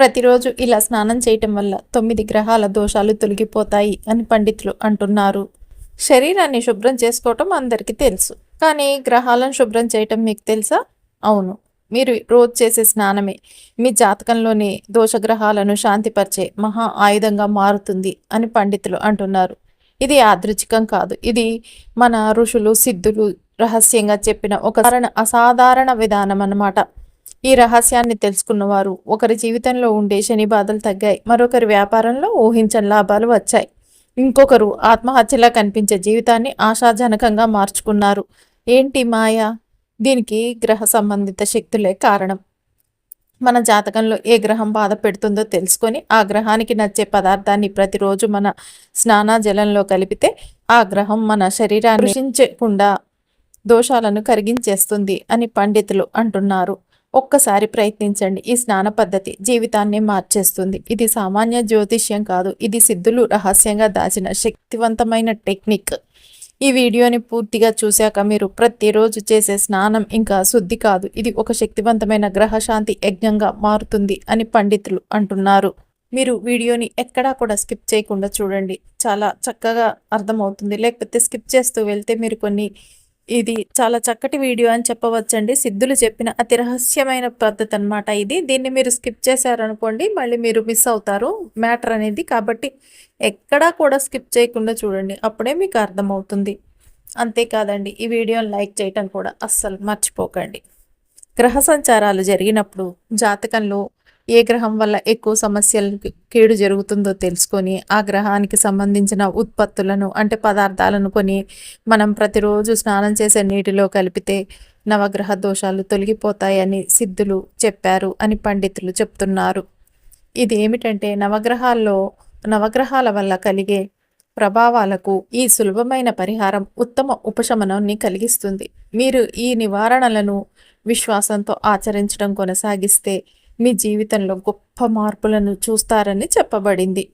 ప్రతిరోజు ఇలా స్నానం చేయటం వల్ల తొమ్మిది గ్రహాల దోషాలు తొలగిపోతాయి అని పండితులు అంటున్నారు. శరీరాన్ని శుభ్రం చేసుకోవటం అందరికీ తెలుసు. కానీ గ్రహాలను శుభ్రం చేయటం మీకు తెలుసా? అవును. మీరు రోజు చేసే స్నానమే మీ జాతకంలోని దోషగ్రహాలను శాంతిపరిచే మహా ఆయుధంగా మారుతుంది అని పండితులు అంటున్నారు. ఇది యాదృచ్ఛికం కాదు. ఇది మన ఋషులు సిద్ధులు రహస్యంగా చెప్పిన ఒక అసాధారణ విధానం అన్నమాట. ఈ రహస్యాన్ని తెలుసుకున్నవారు. ఒకరి జీవితంలో ఉండే శని బాధలు తగ్గాయి. మరొకరి వ్యాపారంలో ఊహించని లాభాలు వచ్చాయి. ఇంకొకరు ఆత్మహత్యలా కనిపించే జీవితాన్ని ఆశాజనకంగా మార్చుకున్నారు. ఏంటి మాయా? దీనికి గ్రహ సంబంధిత శక్తులే కారణం. మన జాతకంలో ఏ గ్రహం బాధ పెడుతుందో తెలుసుకొని ఆ గ్రహానికి నచ్చే పదార్థాన్ని ప్రతిరోజు మన స్నాన జలంలో కలిపితే ఆ గ్రహం మన శరీరాన్ని దోషాలను కరిగించేస్తుంది అని పండితులు అంటున్నారు. ఒక్కసారి ప్రయత్నించండి. ఈ స్నాన పద్ధతి జీవితాన్ని మార్చేస్తుంది. ఇది సామాన్య జ్యోతిష్యం కాదు. ఇది సిద్ధులు రహస్యంగా దాచిన శక్తివంతమైన టెక్నిక్. ఈ వీడియోని పూర్తిగా చూశాక మీరు ప్రతిరోజు చేసే స్నానం ఇంకా శుద్ధి కాదు. ఇది ఒక శక్తివంతమైన గ్రహశాంతి యజ్ఞంగా మారుతుంది అని పండితులు అంటున్నారు. మీరు వీడియోని ఎక్కడా కూడా స్కిప్ చేయకుండా చూడండి. చాలా చక్కగా అర్థమవుతుంది. లేకపోతే స్కిప్ చేస్తూ వెళ్తే మీరు కొన్ని ఇది చాలా చక్కటి వీడియో అని చెప్పవచ్చండి. సిద్ధులు చెప్పిన అతి రహస్యమైన పద్ధతి అనమాట ఇది. దీన్ని మీరు స్కిప్ చేశారనుకోండి మళ్ళీ మీరు మిస్ అవుతారు. మ్యాటర్ అనేది కాబట్టి ఎక్కడా కూడా స్కిప్ చేయకుండా చూడండి. అప్పుడే మీకు అర్థమవుతుంది. అంతేకాదండి ఈ వీడియోని లైక్ చేయటం కూడా అస్సలు మర్చిపోకండి. గ్రహ సంచారాలు జరిగినప్పుడు జాతకంలో ఏ గ్రహం వల్ల ఎక్కువ సమస్యలకు కీడు జరుగుతుందో తెలుసుకొని ఆ గ్రహానికి సంబంధించిన ఉత్పత్తులను అంటే పదార్థాలను కొని మనం ప్రతిరోజు స్నానం చేసే నీటిలో కలిపితే నవగ్రహ దోషాలు తొలగిపోతాయని సిద్ధులు చెప్పారు అని పండితులు చెప్తున్నారు. ఇది ఏమిటంటే నవగ్రహాల్లో నవగ్రహాల వల్ల కలిగే ప్రభావాలకు ఈ సులభమైన పరిహారం ఉత్తమ ఉపశమనాన్ని కలిగిస్తుంది. మీరు ఈ నివారణలను విశ్వాసంతో ఆచరించడం కొనసాగిస్తే మీ జీవితంలో గొప్ప మార్పులను చూస్తారని చెప్పబడింది.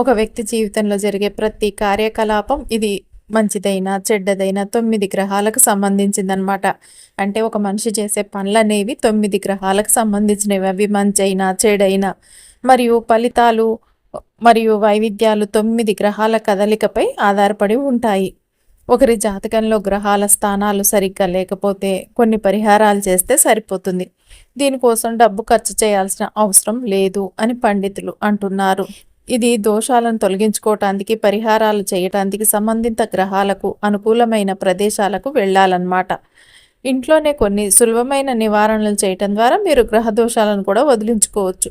ఒక వ్యక్తి జీవితంలో జరిగే ప్రతి కార్యకలాపం ఇది మంచిదైనా చెడ్డదైనా తొమ్మిది గ్రహాలకు సంబంధించిందనమాట అంటే ఒక మనిషి చేసే పనులనేవి తొమ్మిది గ్రహాలకు సంబంధించినవి. అవి మంచైనా చెడైనా మరియు ఫలితాలు మరియు వైవిధ్యాలు తొమ్మిది గ్రహాల కదలికపై ఆధారపడి ఉంటాయి. ఒకరి జాతకంలో గ్రహాల స్థానాలు సరిగ్గా లేకపోతే కొన్ని పరిహారాలు చేస్తే సరిపోతుంది. దీనికోసం డబ్బు ఖర్చు చేయాల్సిన అవసరం లేదు అని పండితులు అంటున్నారు. ఇది దోషాలను తొలగించుకోవటానికి పరిహారాలు చేయటానికి సంబంధిత గ్రహాలకు అనుకూలమైన ప్రదేశాలకు వెళ్ళాలన్నమాట. ఇంట్లోనే కొన్ని సులభమైన నివారణలు చేయటం ద్వారా మీరు గ్రహ దోషాలను కూడా వదిలించుకోవచ్చు.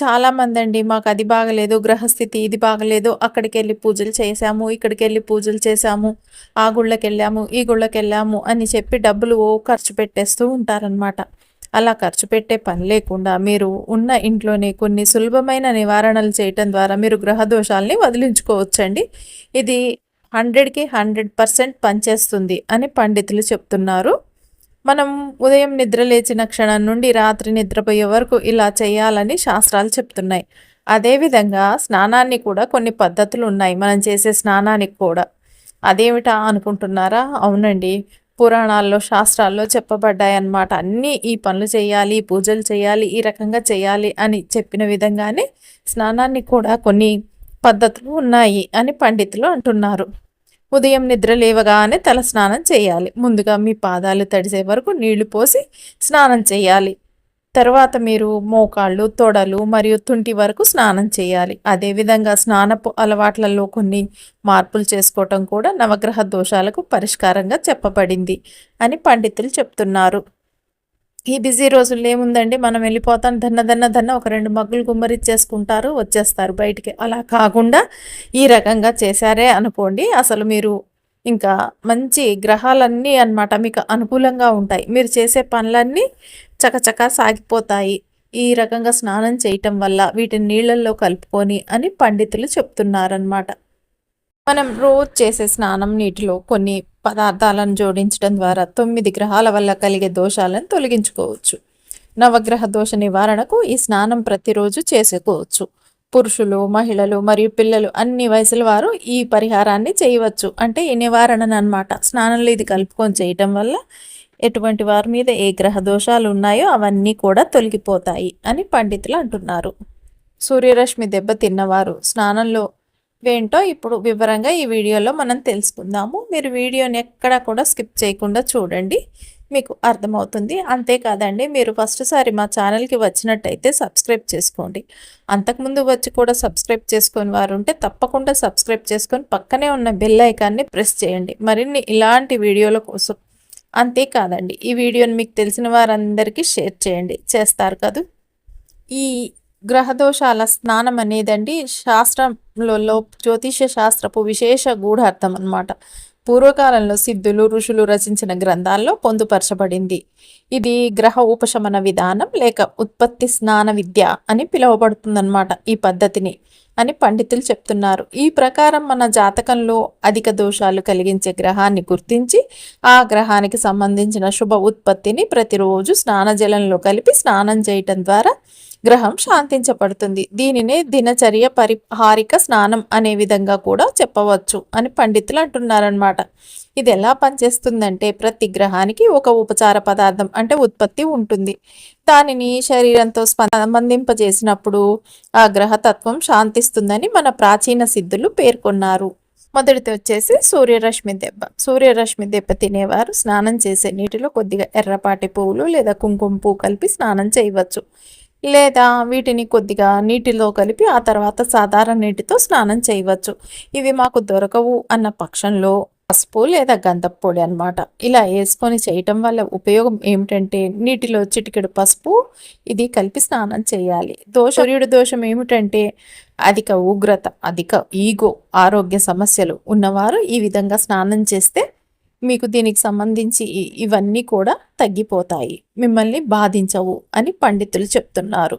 చాలామంది అండి మాకు అది బాగలేదు గ్రహస్థితి ఇది బాగలేదు అక్కడికి వెళ్ళి పూజలు చేశాము ఇక్కడికి వెళ్ళి పూజలు చేశాము ఆ గుళ్ళకి వెళ్ళాము ఈ గుళ్ళకి వెళ్ళాము అని చెప్పి డబ్బులు ఓ ఖర్చు పెట్టేస్తూ ఉంటారనమాట అలా ఖర్చు పెట్టే పని లేకుండా మీరు ఉన్న ఇంట్లోనే కొన్ని సులభమైన నివారణలు చేయటం ద్వారా మీరు గ్రహ దోషాలని వదిలించుకోవచ్చండి. ఇది హండ్రెడ్కి హండ్రెడ్ పర్సెంట్ పనిచేస్తుంది అని పండితులు చెప్తున్నారు. మనం ఉదయం నిద్ర లేచిన క్షణం నుండి రాత్రి నిద్రపోయే వరకు ఇలా చేయాలని శాస్త్రాలు చెప్తున్నాయి. అదేవిధంగా స్నానాన్ని కూడా కొన్ని పద్ధతులు ఉన్నాయి. మనం చేసే స్నానానికి కూడా. అదేమిటా అనుకుంటున్నారా? అవునండి. పురాణాల్లో శాస్త్రాల్లో చెప్పబడ్డాయి అన్నమాట అన్నీ ఈ పనులు చేయాలి పూజలు చేయాలి ఈ రకంగా చేయాలి అని చెప్పిన విధంగానే స్నానాన్ని కూడా కొన్ని పద్ధతులు ఉన్నాయి అని పండితులు అంటున్నారు. ఉదయం నిద్ర లేవగానే తల స్నానం చేయాలి. ముందుగా మీ పాదాలు తడిసే వరకు నీళ్ళు పోసి స్నానం చేయాలి. తర్వాత మీరు మోకాళ్ళు తొడలు మరియు తుంటి వరకు స్నానం చేయాలి. అదేవిధంగా స్నానపు అలవాట్లలో కొన్ని మార్పులు చేసుకోవటం కూడా నవగ్రహ దోషాలకు పరిష్కారంగా చెప్పబడింది అని పండితులు చెప్తున్నారు. ఈ బిజీ రోజుల్లో ఏముందండి? మనం వెళ్ళిపోతాం దన్న దన్న దన్న ఒక రెండు మగ్గులు గుమ్మరిచ్చేసుకుంటారు వచ్చేస్తారు బయటికి. అలా కాకుండా ఈ రకంగా చేశారే అనుకోండి అసలు మీరు ఇంకా మంచి గ్రహాలన్నీ అన్నమాట మీకు అనుకూలంగా ఉంటాయి. మీరు చేసే పనులన్నీ చకచకా సాగిపోతాయి. ఈ రకంగా స్నానం చేయటం వల్ల వీటిని నీళ్ళల్లో కలుపుకొని అని పండితులు చెప్తున్నారనమాట మనం రోజు చేసే స్నానం నీటిలో కొన్ని పదార్థాలను జోడించడం ద్వారా తొమ్మిది గ్రహాల వల్ల కలిగే దోషాలను తొలగించుకోవచ్చు. నవగ్రహ దోష నివారణకు ఈ స్నానం ప్రతిరోజు చేసుకోవచ్చు పురుషులు మహిళలు మరియు పిల్లలు అన్ని వయసుల వారు ఈ పరిహారాన్ని చేయవచ్చు. అంటే ఈ నివారణ అనమాట స్నానంలో ఇది కలుపుకొని చేయటం వల్ల ఎటువంటి వారి మీద ఏ గ్రహ దోషాలు ఉన్నాయో అవన్నీ కూడా తొలగిపోతాయి అని పండితులు అంటున్నారు. సూర్యరశ్మి దెబ్బ తిన్నవారు స్నానంలో ఏంటో ఇప్పుడు వివరంగా ఈ వీడియోలో మనం తెలుసుకుందాము. మీరు వీడియోని ఎక్కడా కూడా స్కిప్ చేయకుండా చూడండి. మీకు అర్థమవుతుంది. అంతేకాదండి మీరు ఫస్ట్ సారి మా ఛానల్కి వచ్చినట్టయితే సబ్స్క్రైబ్ చేసుకోండి. అంతకుముందు వచ్చి కూడా సబ్స్క్రైబ్ చేసుకొని వారు ఉంటే తప్పకుండా సబ్స్క్రైబ్ చేసుకొని పక్కనే ఉన్న బెల్ ఐకాన్ని ప్రెస్ చేయండి. మరిన్ని ఇలాంటి వీడియోల కోసం. అంతేకాదండి ఈ వీడియోని మీకు తెలిసిన వారందరికీ షేర్ చేయండి. చేస్తారు కదా? ఈ గ్రహదోషాల స్నానం అనేదండి శాస్త్రంలో జ్యోతిష్య శాస్త్రపు విశేష గూఢార్థం అనమాట పూర్వకాలంలో సిద్ధులు ఋషులు రచించిన గ్రంథాల్లో పొందుపరచబడింది. ఇది గ్రహ ఉపశమన విధానం లేక ఉత్పత్తి స్నాన విద్య అని పిలువబడుతుందన్నమాట ఈ పద్ధతిని అని పండితులు చెప్తున్నారు. ఈ ప్రకారం మన జాతకంలో అధిక దోషాలు కలిగించే గ్రహాన్ని గుర్తించి ఆ గ్రహానికి సంబంధించిన శుభ ఉత్పత్తిని ప్రతిరోజు స్నానజలంలో కలిపి స్నానం చేయటం ద్వారా గ్రహం శాంతించబడుతుంది. దీనినే దినచర్య పరిహారిక స్నానం అనే విధంగా కూడా చెప్పవచ్చు అని పండితులు అంటున్నారనమాట ఇది ఎలా పనిచేస్తుందంటే ప్రతి గ్రహానికి ఒక ఉపచార పదార్థం అంటే ఉత్పత్తి ఉంటుంది. దానిని శరీరంతో సంబంధింపజేసినప్పుడు ఆ గ్రహతత్వం శాంతిస్తుందని మన ప్రాచీన సిద్ధులు పేర్కొన్నారు. మొదటిది వచ్చేసి సూర్యరశ్మి దెబ్బ. సూర్యరశ్మి దెబ్బ తినేవారు స్నానం చేసే నీటిలో కొద్దిగా ఎర్రపాటి పువ్వులు లేదా కుంకుమ పువ్వు కలిపి స్నానం చేయవచ్చు. లేదా వీటిని కొద్దిగా నీటిలో కలిపి ఆ తర్వాత సాధారణ నీటితో స్నానం చేయవచ్చు. ఇవి మాకు దొరకవు అన్న పక్షంలో పసుపు లేదా గంధపు పొడి అనమాట ఇలా వేసుకొని చేయటం వల్ల ఉపయోగం ఏమిటంటే నీటిలో చిటికెడు పసుపు ఇది కలిపి స్నానం చేయాలి. దోషర్యుడి దోషం ఏమిటంటే అధిక ఉగ్రత అధిక ఈగో ఆరోగ్య సమస్యలు ఉన్నవారు ఈ విధంగా స్నానం చేస్తే మీకు దీనికి సంబంధించి ఇవన్నీ కూడా తగ్గిపోతాయి. మిమ్మల్ని బాధించవు అని పండితులు చెప్తున్నారు.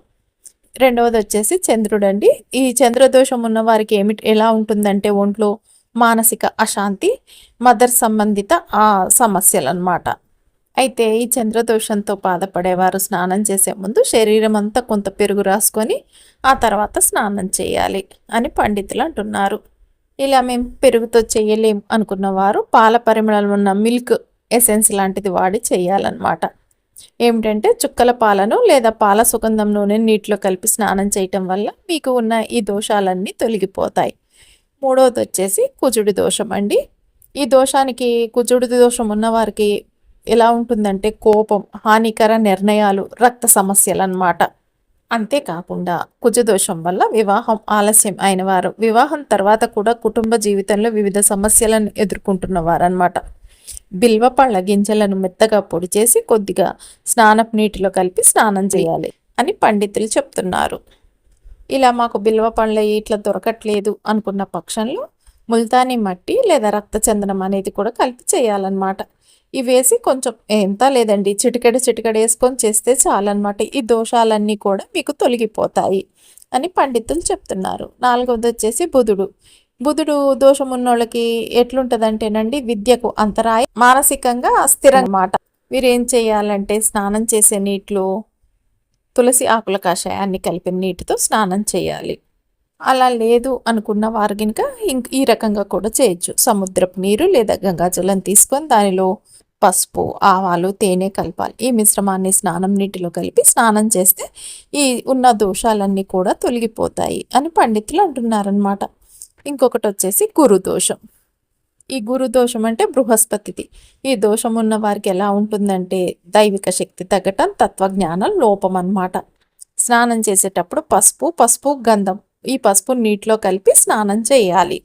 రెండవది వచ్చేసి చంద్రుడండి. ఈ చంద్రదోషం ఉన్న వారికి ఏమిటి ఎలా ఉంటుందంటే ఒంట్లో మానసిక అశాంతి మదర్ సంబంధిత ఆ సమస్యలు అనమాట అయితే ఈ చంద్రదోషంతో బాధపడేవారు స్నానం చేసే ముందు శరీరం అంతా కొంత పెరుగు రాసుకొని ఆ తర్వాత స్నానం చేయాలి అని పండితులు అంటున్నారు. ఇలా మేము పెరుగుతో చేయలేం అనుకున్న వారు పాల పరిమళం ఉన్న మిల్క్ ఎసెన్స్ లాంటిది వాడి చేయాలన్నమాట. ఏమిటంటే చుక్కల పాలను లేదా పాల సుగంధం నూనె నీటిలో కలిపి స్నానం చేయటం వల్ల మీకు ఉన్న ఈ దోషాలన్నీ తొలగిపోతాయి. మూడవది వచ్చేసి కుజుడి దోషం అండి ఈ దోషానికి కుజుడి దోషం ఉన్నవారికి ఎలా ఉంటుందంటే కోపం హానికర నిర్ణయాలు రక్త సమస్యలు అన్నమాట అంతేకాకుండా కుజదోషం వల్ల వివాహం ఆలస్యం అయిన వారు వివాహం తర్వాత కూడా కుటుంబ జీవితంలో వివిధ సమస్యలను ఎదుర్కొంటున్న వారనమాట బిల్వ పళ్ళ గింజలను మెత్తగా పొడి చేసి కొద్దిగా స్నానపు నీటిలో కలిపి స్నానం చేయాలి అని పండితులు చెప్తున్నారు. ఇలా మాకు బిల్వ పండ్ల ఇట్లా దొరకట్లేదు అనుకున్న పక్షంలో ముల్తానీ మట్టి లేదా రక్తచందనం అనేది కూడా కలిపి చేయాలన్నమాట. ఇవి వేసి కొంచెం ఎంత లేదండి చిటికెడు చిటికెడు వేసుకొని చేస్తే చాలన్నమాట. ఈ దోషాలన్నీ కూడా మీకు తొలగిపోతాయి అని పండితులు చెప్తున్నారు. నాలుగవది వచ్చేసి బుధుడు. బుధుడు దోషం ఉన్నోళ్ళకి ఎట్లుంటదంటేనండి విద్యకు అంతరాయం మానసికంగా అస్థిరం అన్నమాట వీరేం చేయాలంటే స్నానం చేసే నీటిలో తులసి ఆకుల కషాయాన్ని కలిపిన నీటితో స్నానం చేయాలి. అలా లేదు అనుకున్న వారు కనుక ఈ రకంగా కూడా చేయొచ్చు. సముద్రపు నీరు లేదా గంగాజలం తీసుకొని దానిలో పసుపు ఆవాలు తేనె కలపాలి. ఈ మిశ్రమాన్ని స్నానం నీటిలో కలిపి స్నానం చేస్తే ఈ ఉన్న దోషాలన్నీ కూడా తొలగిపోతాయి అని పండితులు అంటున్నారనమాట ఇంకొకటి వచ్చేసి గురుదోషం ఈ గురు దోషం అంటే బృహస్పతిది. ఈ దోషం ఉన్న వారికి ఎలా ఉంటుందంటే దైవిక శక్తి తగ్గటం తత్వజ్ఞానం లోపం అన్నమాట. స్నానం చేసేటప్పుడు పసుపు పసుపు గంధం. ఈ పసుపు నీటిలో కలిపి స్నానం చేయాలి.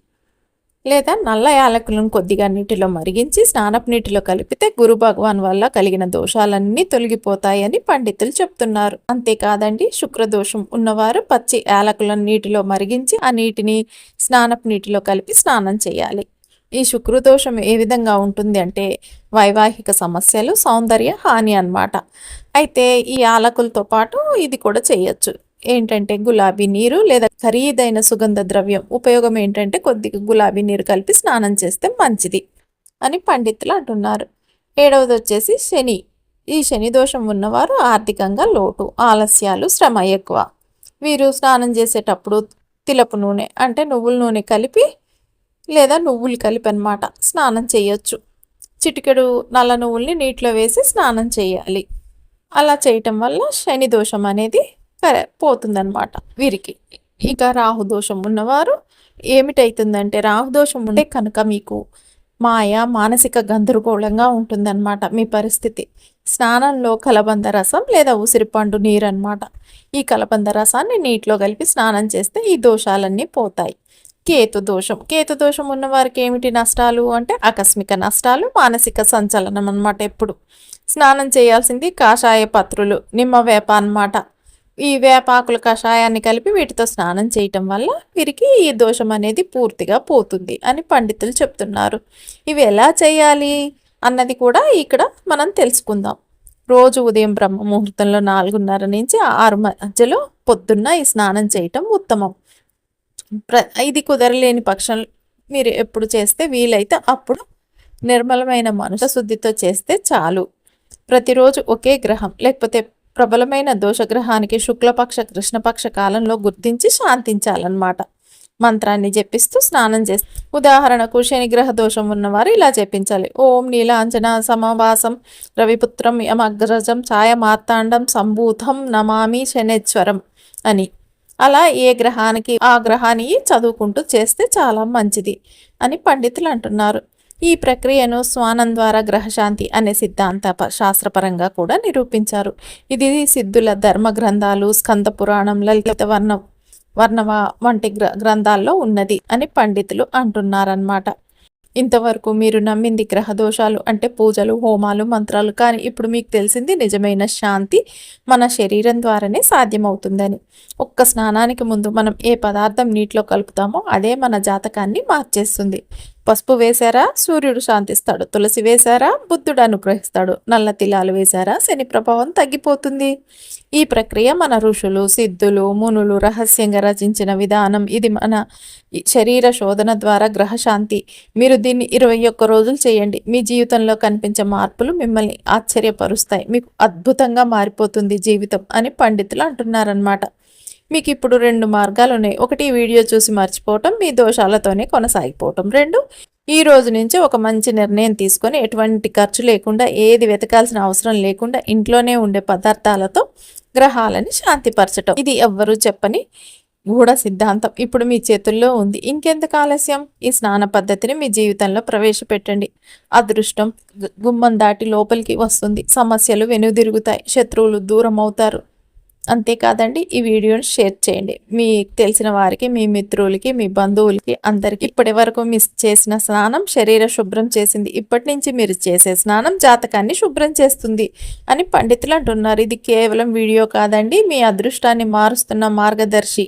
లేదా నల్ల యాలకులను కొద్దిగా నీటిలో మరిగించి స్నానపు నీటిలో కలిపితే గురు భగవాన్ వల్ల కలిగిన దోషాలన్నీ తొలగిపోతాయని పండితులు చెప్తున్నారు. అంతేకాదండి శుక్రదోషం ఉన్నవారు పచ్చి యాలకులను నీటిలో మరిగించి ఆ నీటిని స్నానపు నీటిలో కలిపి స్నానం చేయాలి. ఈ శుక్రదోషం ఏ విధంగా ఉంటుంది అంటే వైవాహిక సమస్యలు సౌందర్య హాని అనమాట అయితే ఈ ఆలకులతో పాటు ఇది కూడా చేయొచ్చు. ఏంటంటే గులాబీ నీరు లేదా ఖరీదైన సుగంధ ద్రవ్యం ఉపయోగం ఏంటంటే కొద్దిగా గులాబీ నీరు కలిపి స్నానం చేస్తే మంచిది అని పండితులు అంటున్నారు. ఏడవది వచ్చేసి శని. ఈ శని దోషం ఉన్నవారు ఆర్థికంగా లోటు ఆలస్యాలు శ్రమ ఎక్కువ. వీరు స్నానం చేసేటప్పుడు తిలపు నూనె అంటే నువ్వుల నూనె కలిపి లేదా నువ్వులు కలిపి అనమాట స్నానం చేయొచ్చు. చిటికెడు నల్ల నువ్వుల్ని నీటిలో వేసి స్నానం చేయాలి. అలా చేయటం వల్ల శని దోషం అనేది కరె- పోతుందన్నమాట వీరికి. రాహు రాహుదోషం ఉన్నవారు ఏమిటైతుందంటే రాహుదోషం ఉంటే కనుక మీకు మాయ మానసిక గందరగోళంగా ఉంటుందన్నమాట మీ పరిస్థితి. స్నానంలో కలబంద రసం లేదా ఉసిరిపండు నీరు అన్నమాట ఈ కలబంద రసాన్ని నీటిలో కలిపి స్నానం చేస్తే ఈ దోషాలన్నీ పోతాయి. కేతు దోషం కేతు దోషం ఉన్న వారికి ఏమిటి నష్టాలు? అంటే ఆకస్మిక నష్టాలు మానసిక సంచలనం అనమాట ఎప్పుడు. స్నానం చేయాల్సింది కాషాయ పత్రులు నిమ్మ వేప అన్నమాట. ఈ వేపాకుల కషాయాన్ని కలిపి వీటితో స్నానం చేయటం వల్ల వీరికి ఈ దోషం అనేది పూర్తిగా పోతుంది అని పండితులు చెప్తున్నారు. ఇవి ఎలా చేయాలి అన్నది కూడా ఇక్కడ మనం తెలుసుకుందాం. రోజు ఉదయం బ్రహ్మ ముహూర్తంలో నాలుగున్నర నుంచి ఆరు మధ్యలో పొద్దున్న ఈ స్నానం చేయటం ఉత్తమం. ఇది కుదరలేని పక్షం మీరు ఎప్పుడు చేస్తే వీలైతే అప్పుడు నిర్మలమైన మనుష శుద్ధితో చేస్తే చాలు. ప్రతిరోజు ఒకే గ్రహం లేకపోతే ప్రబలమైన దోషగ్రహానికి శుక్లపక్ష కృష్ణపక్ష కాలంలో గుర్తించి శాంతించాలన్నమాట. మంత్రాన్ని జపిస్తూ స్నానం చేస్తే ఉదాహరణకు శనిగ్రహ దోషం ఉన్నవారు ఇలా జపించాలి. ఓం నీలాంజన సమవాసం రవిపుత్రం యమగ్రజం ఛాయ మార్తాండం సంభూతం నమామి శనేశ్వరం అని. అలా ఏ గ్రహానికి ఆ గ్రహాన్ని చదువుకుంటూ చేస్తే చాలా మంచిది అని పండితులు అంటున్నారు. ఈ ప్రక్రియను స్వానం ద్వారా గ్రహశాంతి అనే సిద్ధాంత శాస్త్రపరంగా కూడా నిరూపించారు. ఇది సిద్ధుల ధర్మ గ్రంథాలు స్కంద పురాణం లలిత వర్ణ వర్ణవ వంటి గ్ర గ్రంథాల్లో ఉన్నది అని పండితులు అంటున్నారన్నమాట. ఇంతవరకు మీరు నమ్మింది గ్రహ దోషాలు అంటే పూజలు హోమాలు మంత్రాలు కానీ ఇప్పుడు మీకు తెలిసింది నిజమైన శాంతి మన శరీరం ద్వారానే సాధ్యమవుతుందని. ఒక్క స్నానానికి ముందు మనం ఏ పదార్థం నీటిలో కలుపుతామో అదే మన జాతకాన్ని మార్చేస్తుంది. పసుపు వేశారా? సూర్యుడు శాంతిస్తాడు. తులసి వేశారా? బుద్ధుడు అనుగ్రహిస్తాడు. నల్ల తిలాలు వేశారా? శని ప్రభావం తగ్గిపోతుంది. ఈ ప్రక్రియ మన ఋషులు సిద్ధులు మునులు రహస్యంగా రచించిన విధానం. ఇది మన శరీర శోధన ద్వారా గ్రహశాంతి మీరు దీన్ని ఇరవై ఒక్క రోజులు చేయండి. మీ జీవితంలో కనిపించే మార్పులు మిమ్మల్ని ఆశ్చర్యపరుస్తాయి. మీకు అద్భుతంగా మారిపోతుంది జీవితం అని పండితులు అంటున్నారనమాట మీకు ఇప్పుడు రెండు మార్గాలు ఉన్నాయి ఒకటి వీడియో చూసి మర్చిపోవటం మీ దోషాలతోనే కొనసాగిపోవటం. రెండు ఈ రోజు నుంచి ఒక మంచి నిర్ణయం తీసుకొని ఎటువంటి ఖర్చు లేకుండా ఏది వెతకాల్సిన అవసరం లేకుండా ఇంట్లోనే ఉండే పదార్థాలతో గ్రహాలని శాంతిపరచటం. ఇది ఎవ్వరూ చెప్పని గూఢ సిద్ధాంతం. ఇప్పుడు మీ చేతుల్లో ఉంది. ఇంకెందుకు ఆలస్యం? ఈ స్నాన పద్ధతిని మీ జీవితంలో ప్రవేశపెట్టండి. అదృష్టం గుమ్మం దాటి లోపలికి వస్తుంది. సమస్యలు వెనుదిరుగుతాయి. శత్రువులు దూరం అవుతారు అంతేకాదండి ఈ వీడియోని షేర్ చేయండి. మీకు తెలిసిన వారికి మీ మిత్రులకి మీ బంధువులకి అందరికి ఇప్పటి వరకు మిస్ చేసిన స్నానం శరీర శుభ్రం చేసింది. ఇప్పటి నుంచి మీరు చేసే స్నానం జాతకాన్ని శుభ్రం చేస్తుంది అని పండితులు అంటున్నారు. ఇది కేవలం వీడియో కాదండి మీ అదృష్టాన్ని మారుస్తున్న మార్గదర్శి